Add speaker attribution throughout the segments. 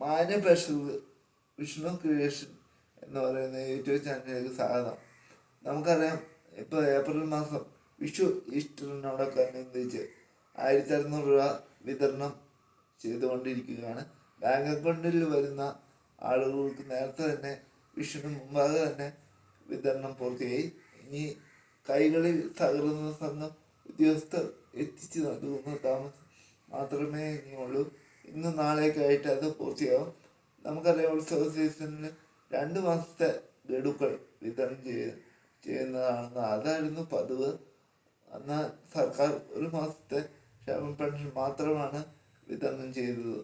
Speaker 1: മാന്യ പ്രേക്ഷകർക്ക് വിഷ്ണു ക്രിയേഷൻ എന്ന് പറയുന്ന യൂട്യൂബ് ചാനലിലേക്ക് സ്വാഗതം നമുക്കറിയാം ഇപ്പോൾ ഏപ്രിൽ മാസം വിഷു ഈസ്റ്ററിനോടൊക്കെ ആയിരത്തി അറുന്നൂറ് രൂപ വിതരണം ചെയ്തുകൊണ്ടിരിക്കുകയാണ്. ബാങ്ക് അക്കൗണ്ടിൽ വരുന്ന ആളുകൾക്ക് നേരത്തെ തന്നെ വിഷുവിന് മുമ്പാകെ തന്നെ വിതരണം പൂർത്തിയായി. ഇനി കൈകളിൽ സഹകരണ സംഘം ഉദ്യോഗസ്ഥർ എത്തിച്ചു നൽകുന്ന താമസം മാത്രമേ ഇനിയുള്ളൂ. ഇന്ന് നാളേക്കായിട്ട് അത് പൂർത്തിയാവും. നമുക്കറിയാം ഉത്സവ സീസണിൽ രണ്ട് മാസത്തെ ഗഡുക്കൾ വിതരണം ചെയ്ത് ചെയ്യുന്നതാണെന്ന് അതായിരുന്നു പതിവ്. അന്ന് സർക്കാർ ഒരു മാസത്തെ ക്ഷേമ പെൻഷൻ മാത്രമാണ് വിതരണം ചെയ്തത്.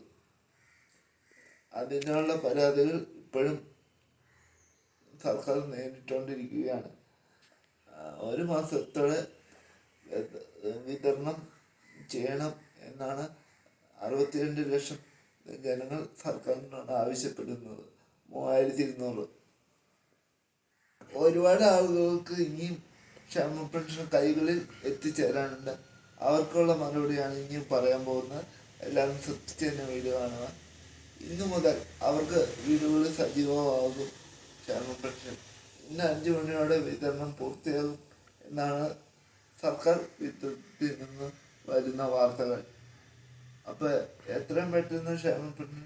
Speaker 1: അതിനുള്ള പരാതികൾ ഇപ്പോഴും സർക്കാർ നേരിട്ടുകൊണ്ടിരിക്കുകയാണ് ഒരു മാസത്തോടെ വിതരണം ചെയ്യണം എന്നാണ് അറുപത്തിരണ്ട് ലക്ഷം ജനങ്ങൾ സർക്കാരിനോട് ആവശ്യപ്പെടുന്നത്. മൂവായിരത്തി ഇരുന്നൂറ് ഒരുപാട് ആളുകൾക്ക് ഇനിയും ക്ഷേമ പെൻഷൻ കൈകളിൽ എത്തിച്ചേരാനുണ്ട്. അവർക്കുള്ള മറുപടിയാണ് ഇനിയും പറയാൻ പോകുന്നത്. എല്ലാവരും ശ്രദ്ധിച്ച് തന്നെ വീഡിയോ കാണുക. ഇന്നു മുതൽ അവർക്ക് വീടുകളിൽ സജീവമാകും. ക്ഷേമ പെൻഷൻ ഇന്ന് അഞ്ചു മണിയോടെ വിതരണം പൂർത്തിയാകും എന്നാണ് സർക്കാർ വിദ്യുത്തിൽ നിന്ന് വരുന്ന വാർത്തകൾ. അപ്പൊ എത്രയും പെട്ടെന്ന് ക്ഷേമപ്പെട്ട്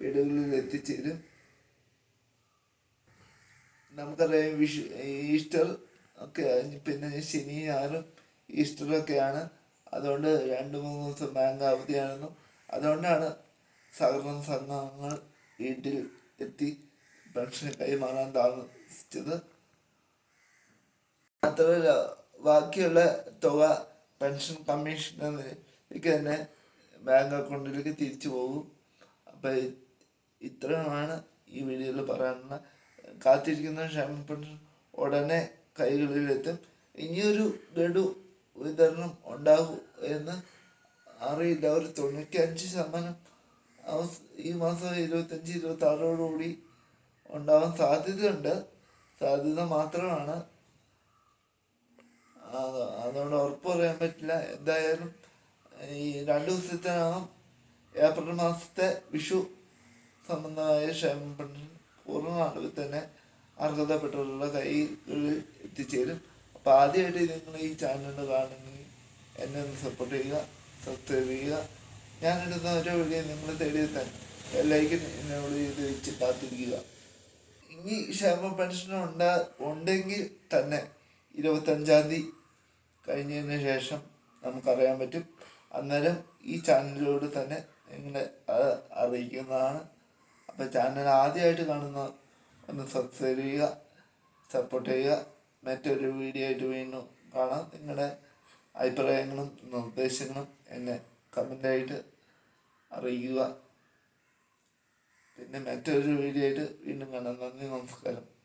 Speaker 1: വീടുകളിൽ എത്തിച്ചേരും നമുക്കറിയാം വിഷു ഈസ്റ്റർ ഒക്കെ. പിന്നെ ശനി ഞായറും ഈസ്റ്ററൊക്കെയാണ് അതുകൊണ്ട് രണ്ട് മൂന്ന് ദിവസം ബാങ്ക് അവധിയാണെന്നും അതുകൊണ്ടാണ് സഹകരണ സംഘങ്ങൾ വീട്ടിൽ എത്തി പെൻഷൻ കൈമാറാൻ താമസിച്ചത്. മാത്രമല്ല ബാക്കിയുള്ള തുക പെൻഷൻ കമ്മീഷനിലേക്ക് തന്നെ ബാങ്ക് അക്കൗണ്ടിലേക്ക് തിരിച്ചു പോകും. അപ്പം ഇത്രയുമാണ് ഈ വീഡിയോയിൽ പറയാനുള്ള കാത്തിരിക്കുന്ന ക്ഷേമ ഉടനെ കൈകളിലെത്തും. ഇനിയൊരു ഗഡു വിതരണം ഉണ്ടാകും എന്ന് അറിയില്ല. ഒരു തൊണ്ണൂറ്റി അഞ്ച് ശതമാനം ഈ മാസം ഇരുപത്തഞ്ച് ഇരുപത്തി ആറോടുകൂടി ഉണ്ടാവാൻ സാധ്യതയുണ്ട്. സാധ്യത മാത്രമാണ്. അത് അതുകൊണ്ട് ഉറപ്പ് പറയാൻ പറ്റില്ല. എന്തായാലും ഈ രണ്ട് ദിവസത്തിനകം ഏപ്രിൽ മാസത്തെ വിഷു സംബന്ധമായ ക്ഷേമ പെൻഷൻ പൂർണ അളവിൽ തന്നെ അർഹതപ്പെട്ടവരുടെ കൈകളിൽ എത്തിച്ചേരും. അപ്പോൾ ആദ്യമായിട്ട് നിങ്ങൾ ഈ ചാനൽ കാണുമെങ്കിൽ എന്നെ ഒന്ന് സപ്പോർട്ട് ചെയ്യുക സബ്സ്ക്രൈബ് ചെയ്യുക. ഞാനിടുന്ന ഓരോ വീഡിയോ നിങ്ങൾ തേടിയെത്താൻ എല്ലാവർക്കും എന്നോട് ചെയ്ത് വെച്ച് കാത്തിരിക്കുക. ഇനി ക്ഷേമ പെൻഷൻ ഉണ്ടാ ഉണ്ടെങ്കിൽ തന്നെ ഇരുപത്തഞ്ചാം തീയതി കഴിഞ്ഞതിന് ശേഷം നമുക്കറിയാൻ പറ്റും. അന്നേരം ഈ ചാനലിലൂടെ തന്നെ നിങ്ങളെ അറിയിക്കുന്നതാണ്. അപ്പോൾ ചാനൽ ആദ്യമായിട്ട് കാണുന്ന ഒന്ന് സബ്സ്ക്രൈബ് ചെയ്യുക സപ്പോർട്ട് ചെയ്യുക. മറ്റൊരു വീഡിയോ ആയിട്ട് വീണ്ടും കാണാം. നിങ്ങളുടെ അഭിപ്രായങ്ങളും നിർദ്ദേശങ്ങളും എന്നെ കമന്റായിട്ട് അറിയിക്കുക. പിന്നെ മറ്റൊരു വീഡിയോ ആയിട്ട് വീണ്ടും കാണാം. നന്ദി നമസ്കാരം.